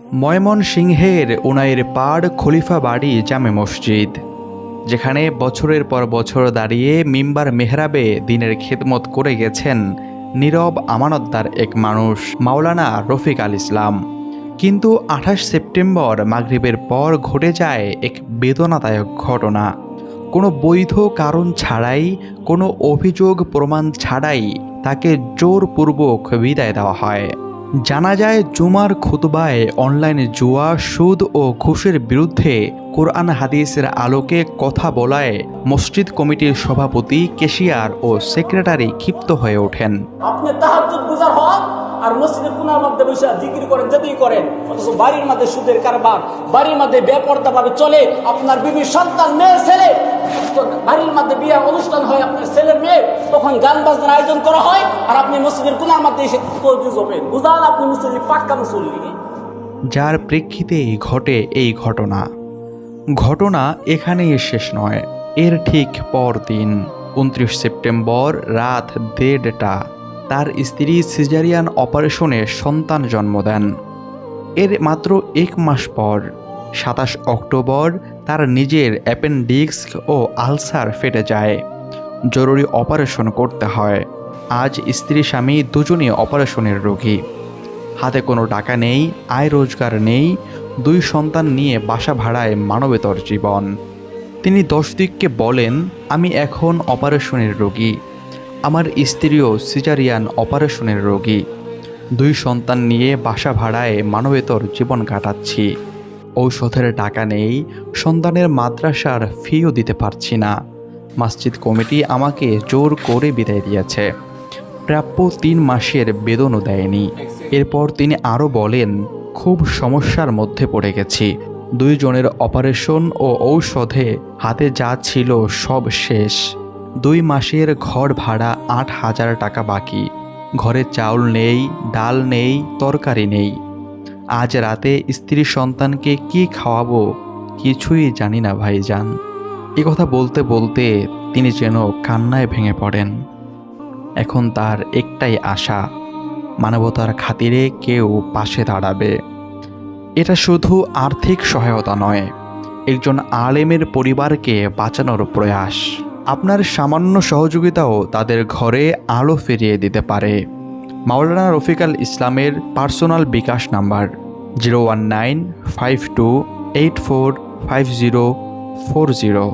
ময়মনসিংহের উনাইয়ের পাড় খলিফা বাড়ি জামে মসজিদ, যেখানে বছরের পর বছর দাঁড়িয়ে মিম্বার মেহরাবে দিনের খেদমত করে গেছেন নীরব আমানতদার এক মানুষ, মাওলানা রফিক আল ইসলাম। কিন্তু আঠাশ সেপ্টেম্বর মাগরিবের পর ঘটে যায় এক বেদনাদায়ক ঘটনা। কোনো বৈধ কারণ ছাড়াই, কোনো অভিযোগ প্রমাণ ছাড়াই তাকে জোরপূর্বক বিদায় দেওয়া হয়। জানা যায়, জুমার খুতবায় অনলাইনে জুয়া, সুদ ও ঘুষের বিরুদ্ধে কোরআন হাদিসের আলোকে কথা বলায় মসজিদ কমিটির সভাপতি, কেশিয়ার ও সেক্রেটারি ক্ষিপ্ত হয়ে ওঠেন। আপনি তাহাজ্জুদ আর মসজিদের কোনার মধ্যে বসে জিকির করেন, যেতেই করেন, অথচ বাড়ির মধ্যে সুদের কারবার, বাড়ির মধ্যে বেপর্দা ভাবে চলে, আপনার বিবির সন্তান, মেয়ে, ছেলে বাড়ির মধ্যে বিয়ে অনুষ্ঠান হয়, আপনার ছেলের মেয়ে, তখন গান বাজনার আয়োজন করা হয়, আর আপনি মসজিদের কোনার মধ্যে এসে হবেন বুঝান আপনি মসজিদের পাক্কা মুসল্লি যার প্রেক্ষিতে ঘটে এই ঘটনা। ঘটনা এখানেই শেষ নয়, এর ঠিক পর দিন উনত্রিশ সেপ্টেম্বর রাত দেড়টা, তার স্ত্রী সিজারিয়ান অপারেশনে সন্তান জন্ম দেন। এর মাত্র এক মাস পর সাতাশ অক্টোবর তার নিজের অ্যাপেন্ডিক্স ও আলসার ফেটে যায়। জরুরি অপারেশন করতে হয়। আজ স্ত্রী স্বামী দুজনই অপারেশনের রোগী। হাতে কোনো টাকা নেই, আয় রোজগার নেই, দুই সন্তান নিয়ে বাসা ভাড়ায় মানবেতর জীবন। তিনি দশ দিককে বলেন, আমি এখন অপারেশনের রোগী। আমার স্ত্রীও সিজারিয়ান অপারেশনের রোগী। দুই সন্তান নিয়ে বাসা ভাড়ায় মানবেতর জীবন কাটাচ্ছি। ঔষধের টাকা নেই, সন্তানের মাদ্রাসার ফিও দিতে পারছি না। মসজিদ কমিটি আমাকে জোর করে বিদায় দিয়েছে। প্রাপ্য তিন মাসের বেতনও দেয়নি। এরপর তিনি আরও বলেন, খুব সমস্যার মধ্যে পড়ে গেছি। দুইজনের অপারেশন ও ঔষধে হাতে যা ছিল সব শেষ। দুই মাসের ঘর ভাড়া আট হাজার টাকা বাকি। ঘরে চাউল নেই, ডাল নেই, তরকারি নেই। আজ রাতে স্ত্রী সন্তানকে কি খাওয়াবো কিছুই জানি না ভাইজান। এ কথা বলতে বলতে তিনি যেন কান্নায় ভেঙে পড়েন। এখন তার একটাই আশা, মানবতার খাতিরে কেউ পাশে দাঁড়াবে। এটা শুধু আর্থিক সহায়তা নয়, একজন আলেমের পরিবারকে বাঁচানোর প্রয়াস। আপনার সামান্য সহযোগিতাও তাদের ঘরে আলো ফিরিয়ে দিতে পারে। মাওলানা রফিকাল ইসলামের personal bKash number. Zero one nine five two eight four five zero four zero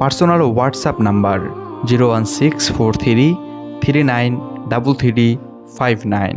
personal WhatsApp number zero one six four three three nine double three five nine